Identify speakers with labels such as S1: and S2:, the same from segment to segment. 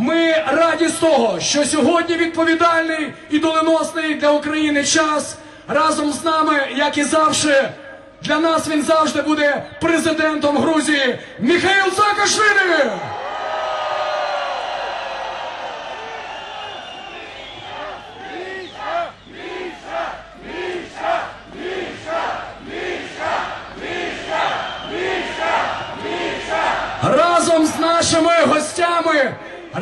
S1: Ми раді з того, що сьогодні відповідальний і доленосний для України час разом з нами, як і завжди, для нас він завжди буде президентом Грузії Міхаїл Саакашвілі! Разом з нашими гостями,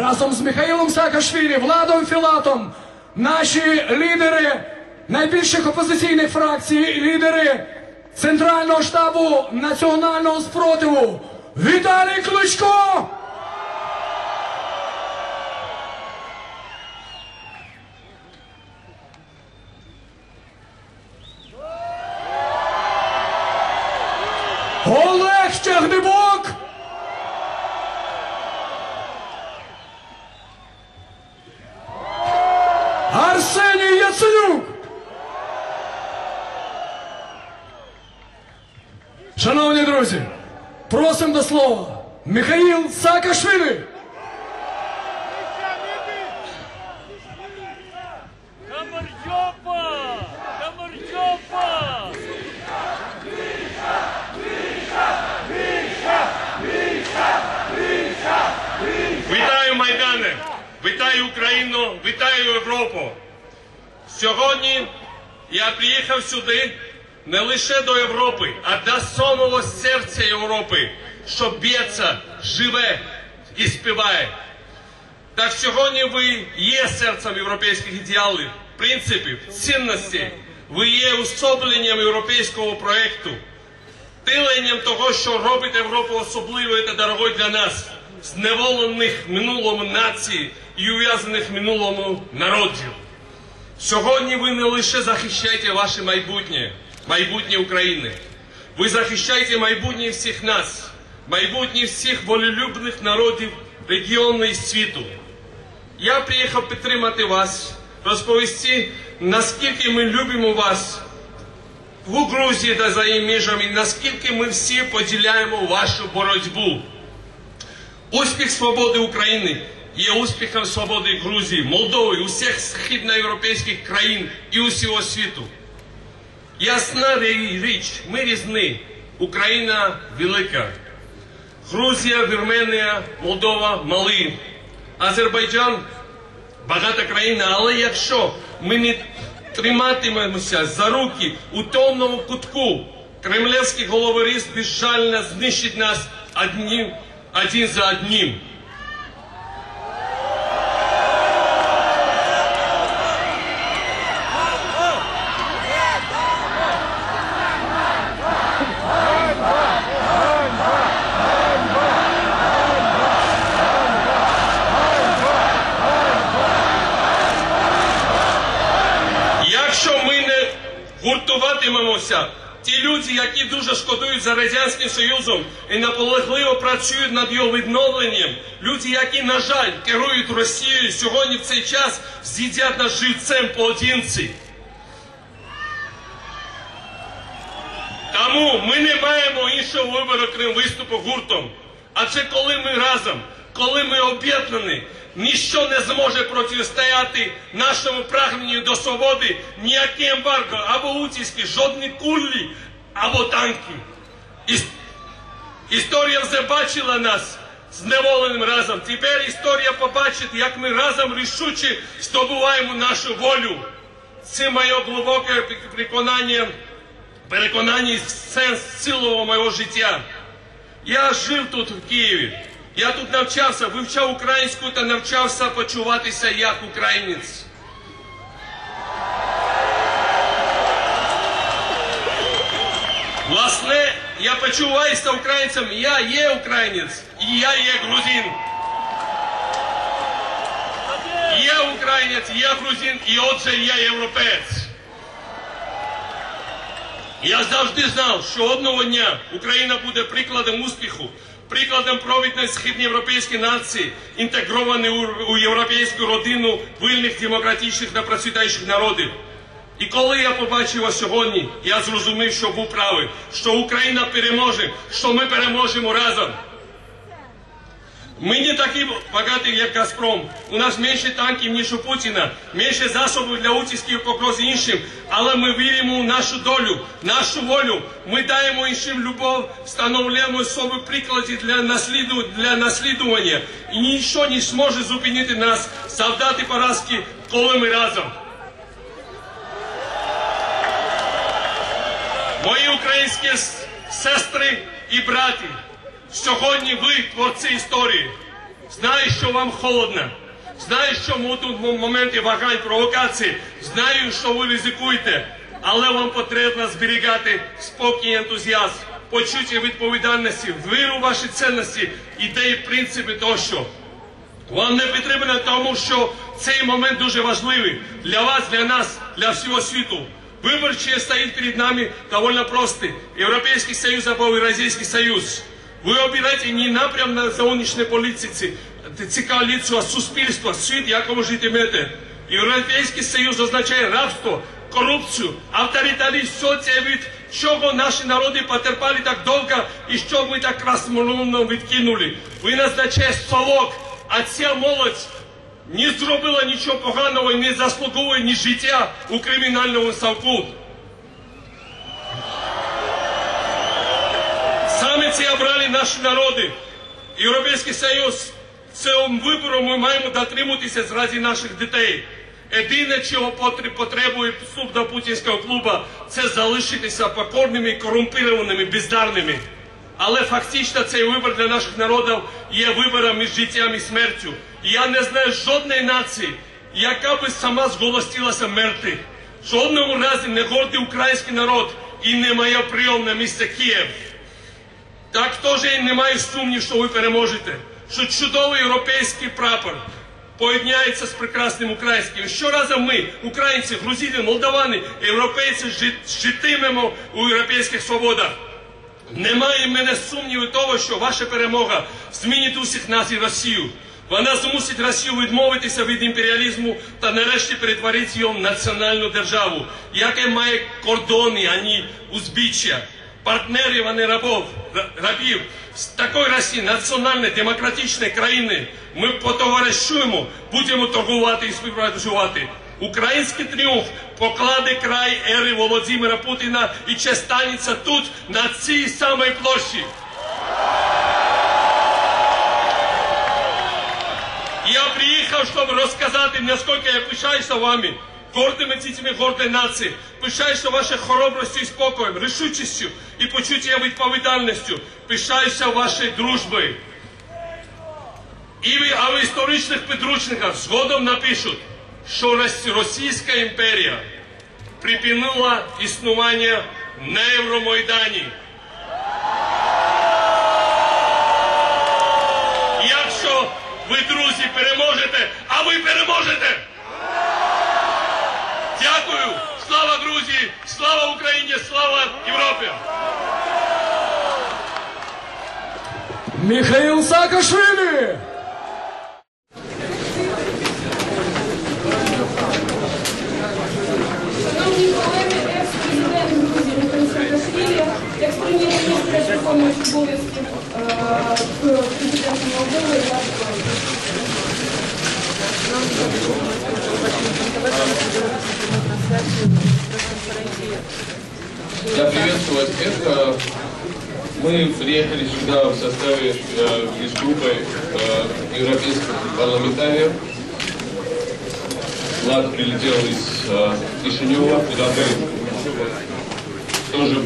S1: разом з Михайлом Саакашвілі, Владом Філатом, наші лідери найбільших опозиційних фракцій, лідери Центрального штабу національного спротиву Віталій Кличко! Арсеній Яценюк! Шановні друзі, просимо до слова Михаїл Саакашвілі!
S2: Я приїхав сюди не лише до Європи, а до самого серця Європи, що б'ється, живе і співає. Так сьогодні ви є серцем європейських ідеалів, принципів, цінностей. Ви є особленням європейського проєкту, тиленням того, що робить Європу особливою та дорогою для нас, зневолених минулому націй і ув'язаних минулому народів. Сьогодні ви не лише захищаєте ваше майбутнє, майбутнє України. Ви захищаєте майбутнє всіх нас, майбутнє всіх волелюбних народів регіону і світу. Я приїхав підтримати вас, розповісти, наскільки ми любимо вас в Грузії та за її межами, наскільки ми всі поділяємо вашу боротьбу. Успіх свободи України є успіхом свободи Грузії, Молдови, усіх східноєвропейських країн і усього світу. Ясна річ, ми різні. Україна велика. Грузія, Вірменія, Молдова мали. Азербайджан багата країна, але якщо ми не триматимемося за руки у темному кутку, кремлівський головоріз безжально знищить нас одним, один за одним. Якщо ми не гуртуватимемося, ті люди, які дуже шкодують за Радянським Союзом і наполегливо працюють над його відновленням, люди, які, на жаль, керують Росією, сьогодні в цей час з'їдять нас живцем поодинці. Тому ми не маємо іншого вибору, крім виступу гуртом. Адже коли ми разом, коли ми об'єднані, ніщо не зможе протистояти нашому прагненню до свободи, ніякі ембарго, або утиски, жодні кулі, або танки. Іс- Історія вже бачила нас зневоленим разом. Тепер історія побачить, як ми разом рішуче здобуваємо нашу волю. Це моє глибоке переконання, переконання сенс цілого мого життя. Я жив тут в Києві. Я тут навчався, вивчав українську та навчався почуватися як українець. Власне, я почуваюся українцем, я є українець і я є грузин. Я українець, я грузин і отже я європеєць. Я завжди знав, що одного дня Україна буде прикладом успіху, прикладом провідної східноєвропейської нації, інтегровані у, європейську родину вільних, демократичних та процвітаючих народів. І коли я побачив вас сьогодні, я зрозумів, що був правий, що Україна переможе, що ми переможемо разом. Ми не такі багаті, як Газпром. У нас менше танків, ніж у Путіна, менше засобів для утисків погроз іншим. Але ми віримо в нашу долю, нашу волю. Ми даємо іншим любов, встановлюємо собі приклади для, насліду, для наслідування. І ніщо не зможе зупинити нас, завдати поразки, коли ми разом. Мої українські сестри і брати, сьогодні ви творці історії. Знаю, що вам холодно. Знаю, що будуть м- моменти вагань, провокацій. Знаю, що ви ризикуєте. Але вам потрібно зберігати спокій і ентузіазм, почуття відповідальності, віру в ваші цінності, ідеї, принципи тощо. Вам не потрібно, тому що цей момент дуже важливий для вас, для нас, для всього світу. Вибор, чий стоїть перед нами, довольно простий. Європейський Союз або Євразійський Союз. Ви обираєте не напрям на зовнішній політиці, ці коаліцію, а суспільство, світ, якому житимете. Європейський Союз означає рабство, корупцію, авторитаризм, все це від чого наші народи потерпали так довго і що ми так розмовно відкинули. Ви назначає совок, а ця молодь не зробила нічого поганого і не заслуговує ні життя у кримінальному совку. Це обрали наші народи. Європейський Союз цим вибором ми маємо дотримуватися заради наших дітей. Єдине, чого потр- потребує вступ до путінського клубу, це залишитися покорними, корумпірованими, бездарними. Але фактично цей вибір для наших народів є вибором між життям і смертю. Я не знаю жодної нації, яка би сама зголостилася мерти. Жодному разі не гордий український народ і не моє прийомне місце Київ. Так теж і немає сумнів, що ви переможете. Що чудовий європейський прапор поєдняється з прекрасним українським. Щоразу ми, українці, грузини, молдавани, європейці, житимемо у європейських свободах. Немає в мене сумніву того, що ваша перемога змінить усіх нас і Росію. Вона змусить Росію відмовитися від імперіалізму та нарешті перетворити її в національну державу, яка має кордони, а не узбіччя. Партнерів, а не рабов, рабів. З такої Росії, національної, демократичної країни, ми потоваришуємо, будемо торгувати і співпрацювати. Український тріумф покладе край ери Володимира Путіна і ще станеться тут, на цій самій площі. Я приїхав, щоб розказати, наскільки я пишаюся вами, гордими дітьми гордої нації, пишаюся вашою хоробростю і спокоєм, рішучістю і почуттям відповідальністю, пишаюся вашою дружбою. І ви, а в історичних підручниках згодом напишуть, що Російська імперія припинила існування на Євромайдані. Якщо ви, друзі, переможете, а ви переможете!
S3: Михаил Саакашвили!
S4: Влад прилетел из э, Кишинева, куда мы тоже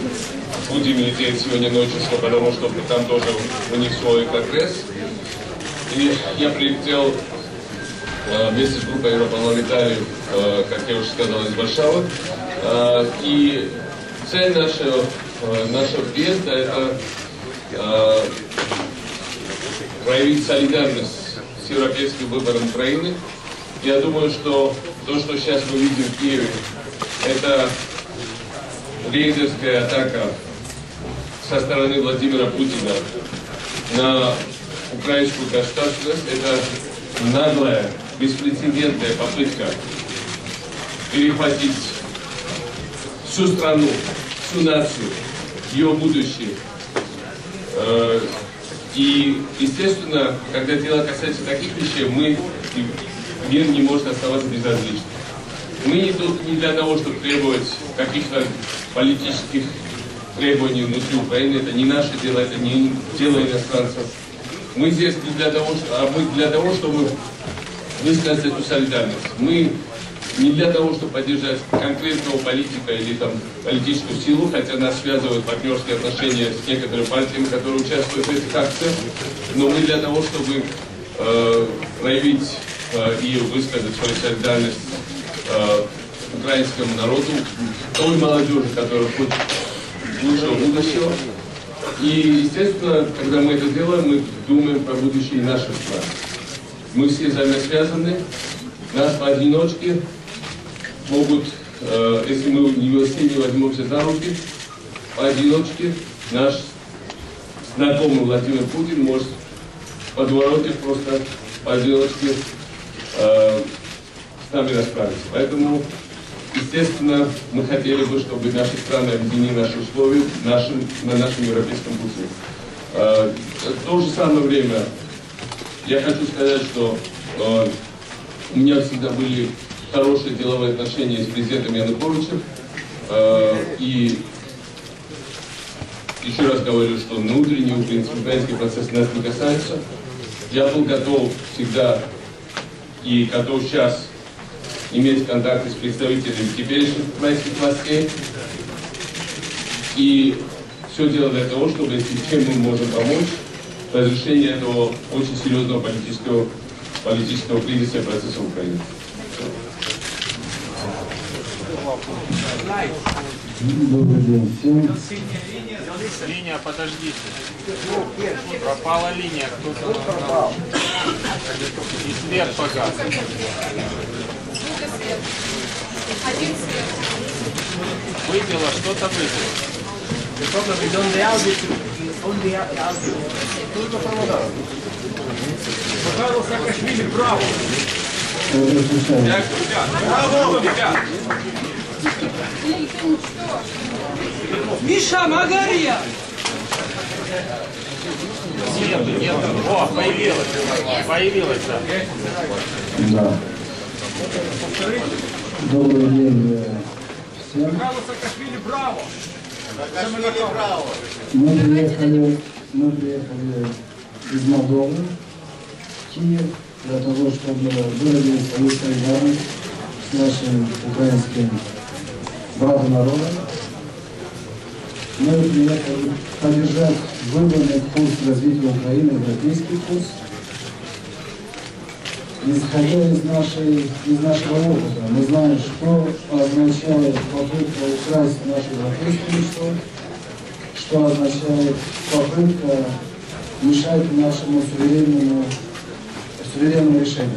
S4: будем лететь сегодня ночью, потому что там тоже у них свой конгресс. И я прилетел э, вместе с группой европарламентариев, э, как я уже сказал, из Варшавы. Э, И цель нашего, э, нашего приезда – это э, проявить солидарность с европейским выбором Украины. Я думаю, что то, что сейчас мы видим в Киеве, это рейдерская атака со стороны Владимира Путина на украинскую государственность. Это наглая, беспрецедентная попытка перехватить всю страну, всю нацию, ее будущее. Э,
S2: И, естественно, когда дело касается таких вещей, мы, мир не может оставаться безразличным. Мы не тут не для того, чтобы требовать каких-то политических требований внутри Украины. Это не наше дело, это не дело иностранцев. Мы здесь не для того, а мы для того, чтобы высказать эту солидарность. Мы не для того, чтобы поддержать конкретного политика или там политическую силу, хотя нас связывают партнерские отношения с некоторыми партиями, которые участвуют в этих акциях, но мы для того, чтобы э, проявить э, и высказать свою солидарность э, украинскому народу, той молодежи, которая хочет лучшего будущего. И, естественно, когда мы это делаем, мы думаем про будущее наших стран. Мы все взаимосвязаны, нас поодиночке могут, э, если мы не все не возьмемся за руки, поодиночке наш знакомый Владимир Путин может подворотить просто поодиночке э, с нами расправиться. Поэтому, естественно, мы хотели бы, чтобы наши страны объединили наши условия нашим, на нашем европейском пути. Э, в то же самое время я хочу сказать, что э, у меня всегда были хорошие деловые отношения с президентом Януковичем. Э, и еще раз говорю, что внутренний украинский, украинский процесс нас не касается. Я был готов всегда и готов сейчас иметь контакты с представителями теперешних украинских властей. И все дело для того, чтобы, если чем мы можем помочь, в этого очень серьезного политического, политического кризиса и процесса в Украине.
S5: Добрый день всем.
S6: Линия, подождите. Пропала линия, кто-то пропал. И свет погас. Выпила, что-то выпила.
S5: Разрешаю.
S7: Миша Магария!
S6: Нету, нету. О, появилась. Появилась, да.
S5: Да. Добрый день э, всем. Мы приехали, мы приехали из Молдовы в Киев для того, чтобы выразить свою солидарность с нашим украинским братом народом. Мы приехали поддержать выбранный курс развития Украины, европейский курс. Исходя из, нашей, из нашего опыта, мы знаем, что означает попытка украсть наше европейское мечту, что означает попытка мешать нашему суверенному, суверенному решению.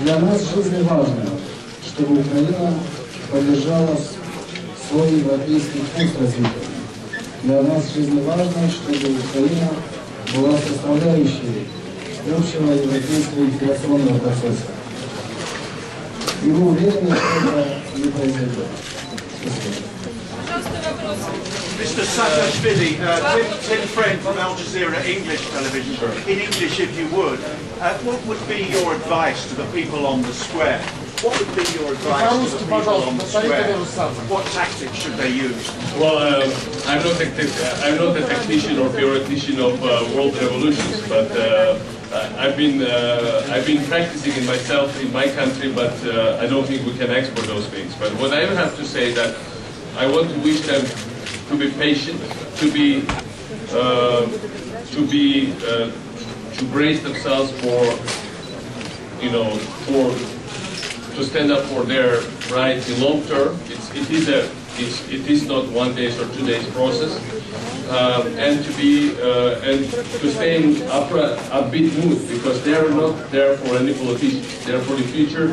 S5: Для нас жизненно важно, чтобы Украина поддержала свой европейский курс развития. Для нас жизненно важно, чтобы Украина была составляющей общего европейского интеграционного процесса. И мы уверены, что это не произойдет. Спасибо.
S8: Пожалуйста, вопрос.
S9: Mr. Saakashvili, uh, Tim, Tim Friend from Al Jazeera English television. In English, if you would, uh, what would be your advice to the people on the square? What would be your advice to the people on the square? What tactics should they use?
S2: Well, uh, I'm not a tech- I'm not a technician or theoretician of uh, world revolutions, but uh, I've been uh, I've been practicing it myself in my country, but uh, I don't think we can export those things. But what I have to say that I want to wish them to be patient, to be uh, to be uh, to brace themselves for you know for to stand up for their rights in long term. It's, it is a it's, it is not one days or two days process, um, and to be uh, and to stay in upra, upbeat mood because they are not there for any politicians. They are for the future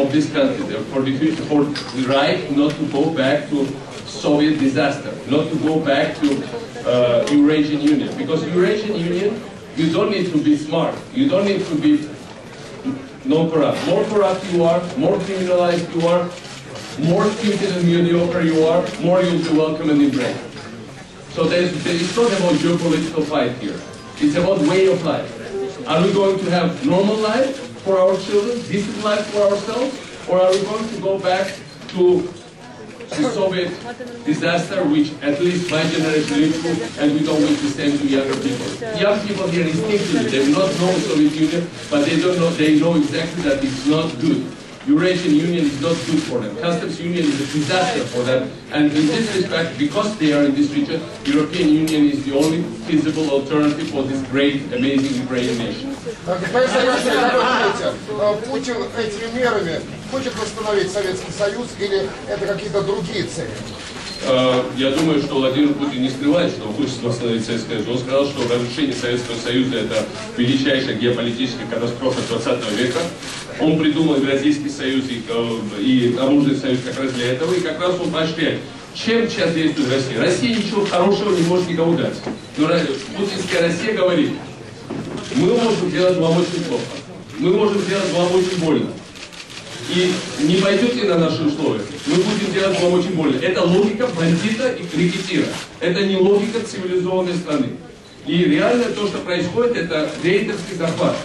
S2: of this country. They are for the future for the right not to go back to Soviet disaster, not to go back to uh, Eurasian Union because Eurasian Union you don't need to be smart. You don't need to be non-corrupt. More corrupt you are, more criminalized you are, more stupid and mediocre you are, more you'll be welcome and embraced. So there's, there is not about geopolitical fight here. It's about way of life. Are we going to have normal life for our children, decent life for ourselves, or are we going to go back to the Soviet disaster, which at least my generation lived through, and we don't wish the same to younger people. Young people here instinctively, they do not know Soviet Union, but they don't know, they know exactly that it's not good. Eurasian Union is not good for them. Customs Union is a disaster for them. And in this respect, because they are in this region, European Union is the only feasible alternative for this great, amazing Ukrainian nation.
S10: Э, Путин этими мерами хочет восстановить Советский Союз или это какие-то другие цели?
S2: Э, Я думаю, что Владимир Путин не скрывает, что он хочет восстановить Советский Союз. Он сказал, что разрушение Советского Союза – это величайшая геополитическая катастрофа 20 века. Он придумал Евразийский Союз и, э, и оружный союз как раз для этого, и как раз он поощряет. Чем сейчас действует Россия? Россия ничего хорошего не может никому дать. Но ра- путинская Россия говорит, мы можем сделать вам очень плохо, мы можем сделать вам очень больно. И не пойдете на наши условия, мы будем делать вам очень больно. Это логика бандита и крикетира. Это не логика цивилизованной страны. И реально то, что происходит, это рейдерский захват.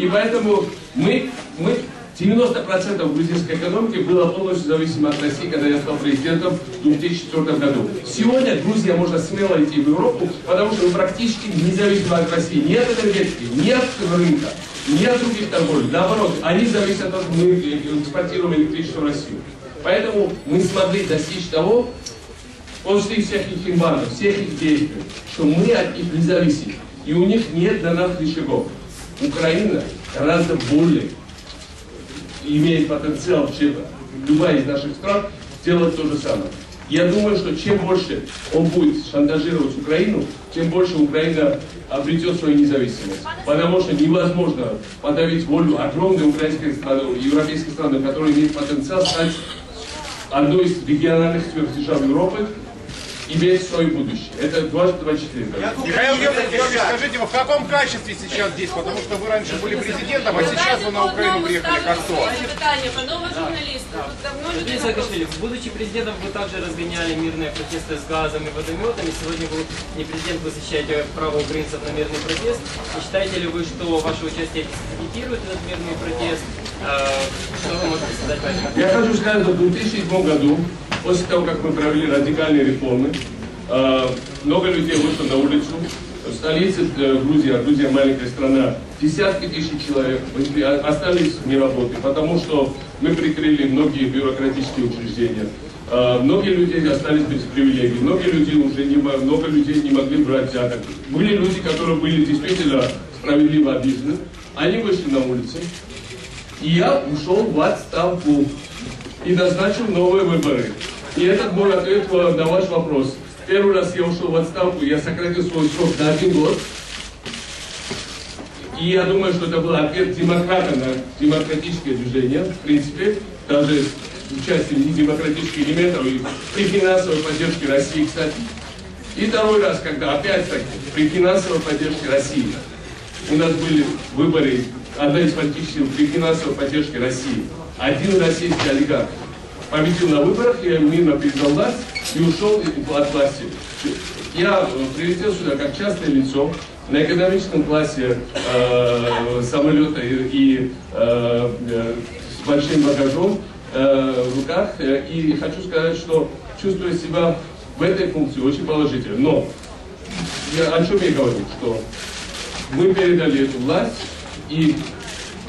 S2: И поэтому мы, мы 90% грузинской экономики было полностью зависимо от России, когда я стал президентом в 2004 году. Сегодня Грузия может смело идти в Европу, потому что мы практически независимы от России. Ни от энергетики, ни от рынка, ни от других торговли. Наоборот, они зависят от того, что мы экспортируем электричество в Россию. Поэтому мы смогли достичь того, после всех их эмбарго, всех их действий, что мы от них не зависим. И у них нет до нас рычагов. Украина гораздо более имеет потенциал, чем любая из наших стран, сделать то же самое. Я думаю, что чем больше он будет шантажировать Украину, тем больше Украина обретет свою независимость. Потому что невозможно подавить волю огромной украинской страны, европейской страны, которая имеет потенциал стать одной из региональных сверхдержав Европы, иметь свое будущее. Это 2024.
S11: Михаил Георгиевич, скажите, вы в каком качестве сейчас здесь? Потому что вы раньше были президентом, а сейчас вы на Украину приехали как кто?
S12: Питание. Тут давно люди
S13: Денис Саакашвили, будучи президентом, вы также разгоняли мирные протесты с газом и водометами. Сегодня вы не президент, вы защищаете право украинцев на мирный протест. Не считаете ли вы, что ваше участие дискредитирует этот мирный протест? Э, Что вы можете сказать по этому?
S2: Я хочу сказать, что в 2007 году, после того, как мы провели радикальные реформы, э, много людей вышло на улицу. В столице э, Грузии, а Грузия маленькая страна, десятки тысяч человек а- остались не работы, потому что мы прикрыли многие бюрократические учреждения. Э, Многие люди остались без привилегий, многие люди уже не, много людей не могли брать взяток. Были люди, которые были действительно справедливо обижены, они вышли на улицы, и я ушел в отставку и назначил новые выборы. И этот мой ответ на ваш вопрос. Первый раз я ушел в отставку, я сократил свой срок на один год. И я думаю, что это был ответ демократа на демократическое движение, в принципе, даже с участием недемократических элементов и при финансовой поддержке России, кстати. И второй раз, когда опять-таки при финансовой поддержке России у нас были выборы, одна из политических при финансовой поддержке России. Один российский олигарх победил на выборах, я мирно передал власть и ушел от власти. Я э, прилетел сюда как частное лицо на экономическом классе э, самолета и, и, э, э, с большим багажом э, в руках. Э, И хочу сказать, что чувствую себя в этой функции очень положительно. Но я, о чем я говорю, что мы передали эту власть, и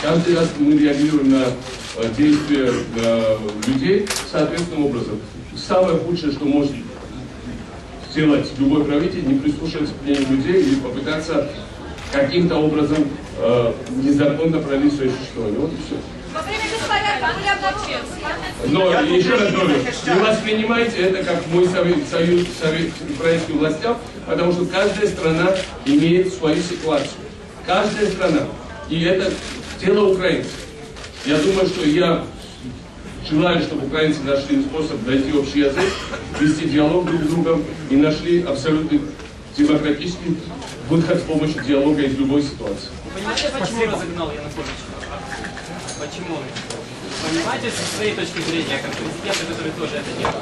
S2: каждый раз мы реагируем на э, действия э, людей соответственным образом. Самое худшее, что может сделать любой правитель, не прислушиваться к мнению людей или попытаться каким-то образом э, незаконно продлить свое существование. Вот и все. Но еще раз говорю, не воспринимайте это как мой совет, союз совет украинским властям, потому что каждая страна имеет свою ситуацию. Каждая страна. И это дело украинцев. Я думаю, что я желаю, чтобы украинцы нашли способ найти общий язык, вести диалог друг с другом и нашли абсолютно демократический выход с помощью диалога из любой ситуации.
S13: Понимаете, почему разогнал Янукович? Почему? Понимаете, со своей точки зрения, как президента, который тоже это делал?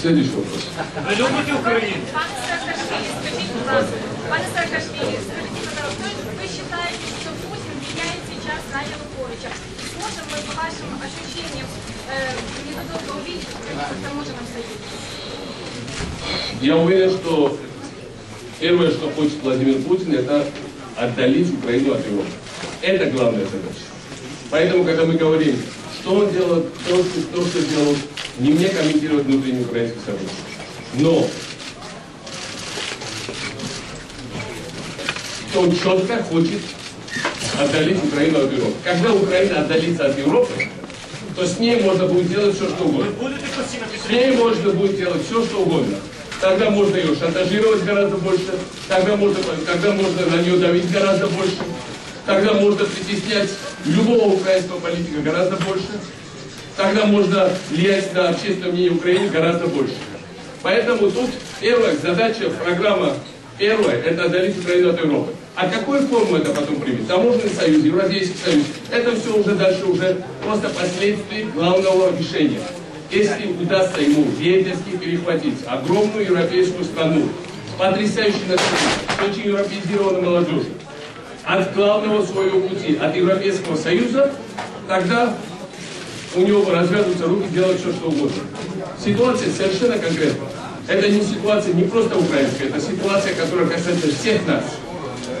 S2: Следующий вопрос.
S7: Ви любите Україну?
S12: Пане Саакашвили, скажите, пожалуйста, пане Саакашвили, скажите, пожалуйста, вы считаете, что Путин влияет сейчас на Януковича? Сможем мы, по вашим ощущениям, э, незадолго увидеть Украину в таможенном союзе?
S2: Я уверен, что первое, что хочет Владимир Путин, это отдалить Украину от Европы. Это главная задача. Поэтому, когда мы говорим, что он делает, то, что, то, что делал, не мне комментировать внутренние украинские события. Но он четко хочет отдалить Украину от Европы. Когда Украина отдалится от Европы, то с ней можно будет делать все, что угодно. С ней можно будет делать все, что угодно. Тогда можно ее шантажировать гораздо больше, тогда можно, тогда можно на нее давить гораздо больше, тогда можно притеснять любого украинского политика гораздо больше, тогда можно влиять на общественное мнение Украины гораздо больше. Поэтому тут первая задача, программа первая, это отдалить Украину от Европы. А какую форму это потом примет? Таможенный союз, Евразийский союз. Это все уже дальше уже просто последствия главного решения. Если удастся ему деятельски перехватить огромную европейскую страну населением, с очень европеизированной молодежью, от главного своего пути, от Европейского Союза, тогда у него развяжутся руки делать все, что угодно. Ситуация совершенно конкретна. Это не ситуация не просто украинская, это ситуация, которая касается всех нас.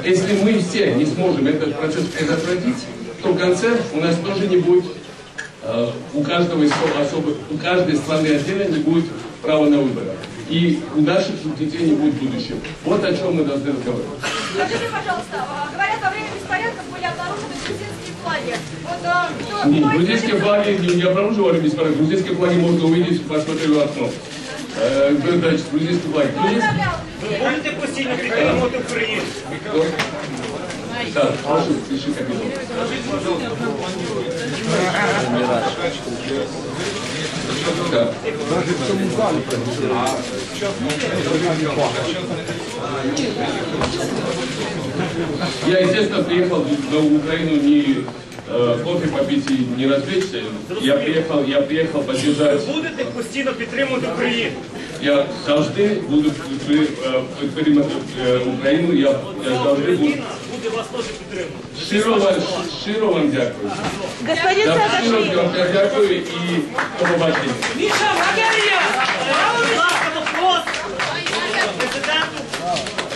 S2: Если мы все не сможем этот процесс предотвратить, то в конце у нас тоже не будет, э, у каждого особо, у каждой страны отдельно не будет права на выбор. И у наших детей не будет будущего. Вот о чем мы должны разговаривать.
S12: Скажите, пожалуйста, а, говорят, во время беспорядков были обнаружены грузинские флаги. Вот а, кто,
S2: Не,
S12: кто их
S2: грузинские флаги не, не обнаруживали бесполезно. Грузинские флаги можно увидеть, посмотрев в окно. Э, значит, грузинские флаги. Грузинские...
S7: Ви будете постійно підтримувати Україну?
S2: Да, прошу, пиши капитал. Да. Я, естественно, приехал в Украину не э, Э, кофе попить и не развлечься. Я приехал, я приехал поддержать.
S7: Ви будете постійно підтримувати Україну.
S2: Я завжди буду е, підтримати е, Україну. Я, я завжди буду.
S7: Україна вас теж підтримувати.
S2: Щиро вам, дякую.
S12: Господин
S2: Я щиро Саакашвілі, вам дякую и до побачення.
S7: Міша Валерія! Браво, Президенту!